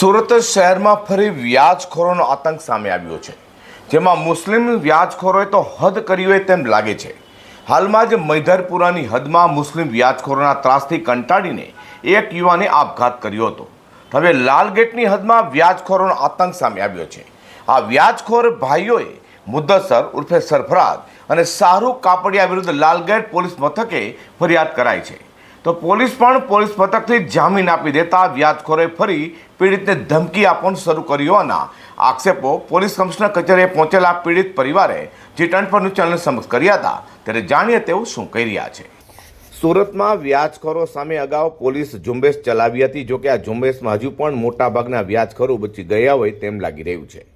સુરત શહેરમાં ફરી વ્યાજખોરોનો આતંક સામે આવ્યો છે. જેમાં મુસ્લિમ વ્યાજખોરોએ તો હદ કરી હોય તેમ લાગે છે. હાલમાં જ મૈધરપુરાની હદમાં મુસ્લિમ વ્યાજખોરોના ત્રાસથી કંટાળીને એક યુવાને આપઘાત કર્યો હતો. હવે લાલગેટની હદમાં વ્યાજખોરોનો આતંક સામે આવ્યો છે. આ વ્યાજખોર ભાઈઓએ મુદ્દસર ઉર્ફે સરફરાજ અને શાહરૂખ કાપડિયા વિરુદ્ધ લાલગેટ પોલીસ મથકે ફરિયાદ કરાઈ છે. તો પોલીસ પણ પોલીસ મથકથી જામીન આપી દેતા વ્યાજખોરે ફરી પીડિતને ધમકી આપવાનું શરૂ કર્યું હોવાના આક્ષેપો પોલીસ કમિશનર કચેરીએ પહોંચેલા પીડિત પરિવારે જે ટર્ન પર ન્યૂઝ સમક્ષ કર્યા હતા. ત્યારે જાણીએ તેઓ શું કહી રહ્યા છે. સુરતમાં વ્યાજખોરો સામે અગાઉ પોલીસ ઝુંબેશ ચલાવી હતી. જોકે આ ઝુંબેશમાં હજુ પણ મોટાભાગના વ્યાજખોરો બચી ગયા હોય તેમ લાગી રહ્યું છે.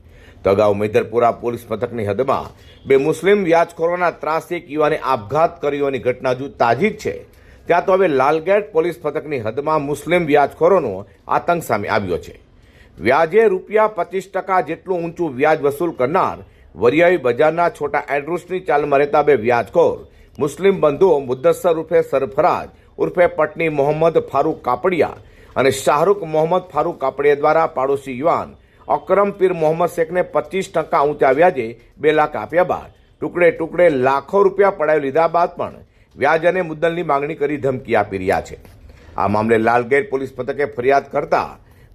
તો અગાઉ મેદરપુરા પોલીસ મથકની હદમાં બે મુસ્લિમ વ્યાજખોરોના ત્રાસથી એક યુવાને આપઘાત કર્યો ઘટના હજુ તાજી જ છે. ત્યાં તો હવે લાલગેટ પોલીસ મથકની હદમાં મુસ્લિમ વ્યાજખોરોનો આતંક સામે આવ્યો છે. વ્યાજે રૂપિયા પચીસ ટકા જેટલું ઊંચું વ્યાજ વસૂલ કરનાર વરિયાઈ બજારના છોટા એડ્રુસની ચાલમાં રહેતા બે વ્યાજખોર, મુસ્લિમ બંધુઓ મુદ્દસર ઉર્ફે સરફરાજ ઉર્ફે પટની મોહમ્મદ ફારૂક કાપડિયા અને શાહરૂખ મોહમ્મદ ફારૂક કાપડિયા દ્વારા પાડોશી યુવાન અકરમ પીર મોહમ્મદ શેખને પચીસ ટકા ઊંચા વ્યાજે બે લાખ આપ્યા બાદ, ટુકડે ટુકડે લાખો રૂપિયા પડાવી લીધા બાદ પણ વ્યાજ અને મુદ્દલની માંગણી કરી ધમકી આપી રહ્યા છે. આ મામલે લાલગેટ પોલીસ મથકે ફરિયાદ કરતા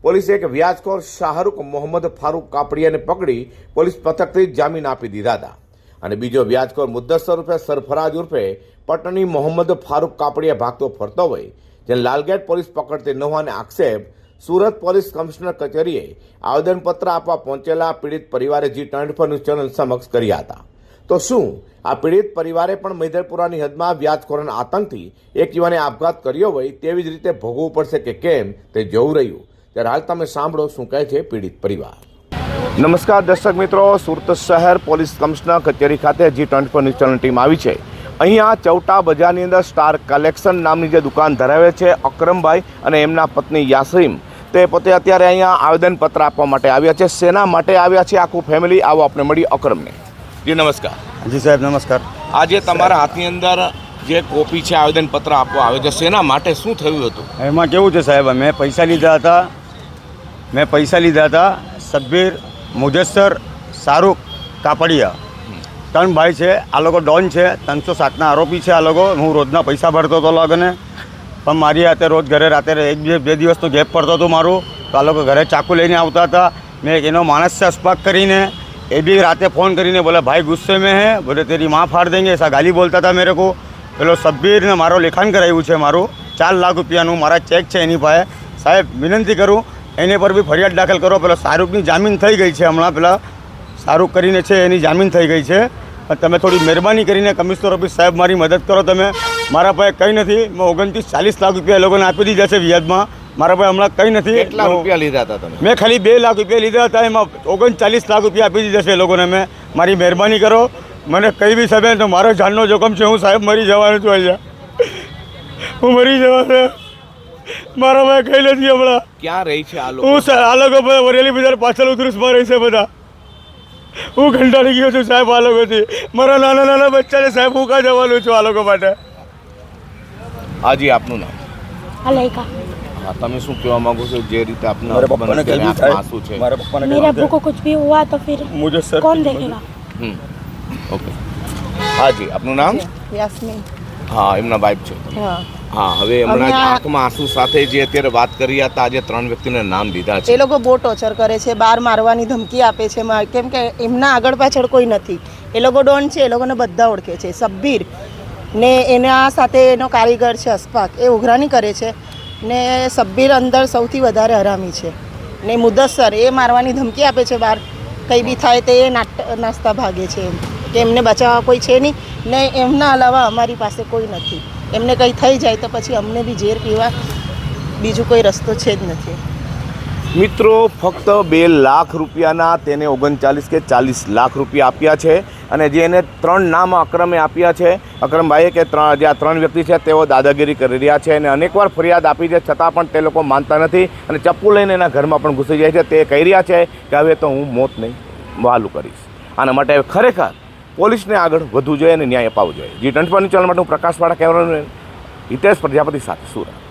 પોલીસે એક વ્યાજખોર શાહરૂખ મોહમ્મદ ફારૂક કાપડિયાને પકડી પોલીસ મથકથી જ જામીન આપી દીધા હતા. અને બીજો વ્યાજખોર મુદ્દસર રૂપે સરફરાજ ઉર્ફે પટણી મોહમ્મદ ફારૂક કાપડિયા ભાગતો ફરતો હોય, જેને લાલગેટ પોલીસ પકડતી ન હોવાને આક્ષેપ સુરત પોલીસ કમિશનર કચેરીએ આવેદનપત્ર આપવા પહોંચેલા પીડિત પરિવારે જી ટ્વેન્ટી ન્યૂઝ ચેનલ સમક્ષ કર્યા હતા. તો શું? આ પીડિત પરિવારે પણ મૈદરપુરાની હદમાં વ્યાજખોરના આતંકથી એક યુવાને આપઘાત કર્યો હોય તેવી જ રીતે ભોગવવું પડશે કે કેમ તે જોવું રહ્યું. ત્યારે હાલ તમે સાંભળો શું કહે છે પીડિત પરિવાર. નમસ્કાર દર્શક મિત્રો, સુરત શહેર પોલીસ કમિશનર કચેરી ખાતે G twenty four news team આવી છે. અહીંયા ચૌટા બજારની અંદર સ્ટાર કલેક્શન નામની જે દુકાન ધરાવે છે અકરમભાઈ અને એમના પત્ની યાસીમ, તે પોતે અત્યારે અહીંયા આવેદનપત્ર આપવા માટે આવ્યા છે. શેના માટે આવ્યા છે આખું ફેમિલી આવો આપણે મળી અકરમને. જી નમસ્કાર. જી સાહેબ નમસ્કાર. આજે તમારા હાથની અંદર જે કોપી છે આવેદનપત્ર આપવા આવે છે શેના માટે શું થયું હતું? એમાં કેવું છે સાહેબ મેં પૈસા લીધા હતા. મેં પૈસા લીધા હતા. સબ્બીર મુજસ્સર શાહરૂખ કાપડિયા. ત્રણ ભાઈ છે આ લોકો ડોન છે. ત્રણસો સાતના આરોપી છે આ લોકો. હું રોજના પૈસા ભરતો હતો લગને. પણ મારી હાથે રોજ ઘરે રાતે એક બે બે દિવસનો ગેપ પડતો હતો મારું. તો આ લોકો ઘરે ચાકુ લઈને આવતા હતા. મેં એક એનો માણસ છે અસ્પાક કરીને એ બી રાતે ફોન કરીને બોલા, ભાઈ, ગુસ્સે મેં હે. બોલે, તેરી માં ફાડ દેંગે. એસા ગાલી બોલતા હતા મેરે કો પેલો સબ્બીરને મારો લેખાન કરાવ્યું છે મારું. ચાર લાખ રૂપિયાનું મારા ચેક છે એની પાસે. સાહેબ, વિનંતી કરું, એની પર બી ફરિયાદ દાખલ કરો. પેલા શાહરૂખની જામીન થઈ ગઈ છે હમણાં. પેલા શાહરૂખ કરીને છે, એની જામીન થઈ ગઈ છે. તમે થોડી મહેરબાની કરીને કમિશનર ઓફિસ સાહેબ મારી મદદ કરો તમે. મારા પાસે કંઈ નથી. મેં ઓગણત્રીસ ચાલીસ લાખ રૂપિયા એ લોકોને આપી દીધા છે વ્યાજમાં. મારા ભાઈ હમણાં કંઈ નથી. કેટલા રૂપિયા લીધા હતા તમે? મેં ખાલી બે લાખ રૂપિયા લીધા હતા એમાં ઓગણચાલીસ લાખ રૂપિયા આપી દીધા છે લોકોને મેં. મારી મહેરબાની કરો. મને કંઈ બી સાહેબ તો મારો જાનનો જોખમ છે હું સાહેબ મરી જવાનું છું અહીંયા. હું મરી જવાનું મારા ભાઈ કઈ નથી હમણાં. ક્યાં રહી છે આ લોકો? હું આ લોકો બધા વરેલી બજાર પાછળ ઉતરુસમાં રહી છે બધા. હું ઘંટાળી ગયો છું સાહેબ આ લોકોથી. મારા નાના નાના બચ્ચાને સાહેબ હું કાં જવાનું છું આ લોકો માટે? હાજી આપનું નામ? અલાઈકા हाँ શું કહેવા માંગો છો? જે રીતે આપના મારા પપ્પાને કહેવું થાય. આંસુ છે. મારા પપ્પાને मेरे अबू को कुछ भी हुआ तो फिर मुझे सर कौन देखेगा હમ ઓકે. હા જી આપનું નામ? યાસ્મીન. હા એમના વાઇફ છે. હા. હા હવે હમણાં આંખમાં આંસુ સાથે જે અત્યારે વાત કરી હતા આજે ત્રણ વ્યક્તિને નામ દીધા એ લોકો બહુ ટોર્ચર કરે છે બહાર મારવાની ધમકી આપે છે મા- કેમ કે એમના આગળ પાછળ કોઈ નથી. એ લોકો ડોન છે એ લોકોને બધા ઓળખે છે. સબ્બીર ને એના સાથે એનો કારીગર છે અસ્પાક એ ઉઘરાની કરે છે. ને સબ્બીર અંદર સૌથી વધારે હરામી છે. ને મુદસ્સર, એ મારવાની ધમકી આપે છે બહાર. કંઈ બી થાય તે નાટ, નાસ્તા ભાગે છે એમ. કે એમને બચાવવા કોઈ છે નહીં. ને એમના અલાવા અમારી પાસે કોઈ નથી. એમને કંઈ થઈ જાય તો પછી અમને બી ઝેર પીવા બીજું કોઈ રસ્તો છે જ નથી. મિત્રો, ફક્ત બે લાખ રૂપિયાના તેને ઓગણચાલીસ કે ચાલીસ લાખ રૂપિયા આપ્યા છે. અને જે એને ત્રણ નામ અક્રમે આપ્યા છે. અક્રમભાઈએ કે ત્રણ, જે આ ત્રણ વ્યક્તિ છે તેઓ દાદાગીરી કરી રહ્યા છે અને અનેકવાર ફરિયાદ આપી છે, છતાં પણ તે લોકો માનતા નથી અને ચપ્પુ લઈને એના ઘરમાં પણ ઘૂસી જાય છે. તે કહી રહ્યા છે કે હવે તો હું મોત નહીં વહાલું કરીશ. આના માટે ખરેખર પોલીસને આગળ વધવું જોઈએ અને ન્યાય અપાવવો જોઈએ. જી ટ્વેન્ટી ચેનલ માટે હું પ્રકાશવાળા કેમેરામેન હિતેશ પ્રજાપતિ સાથે સુરત.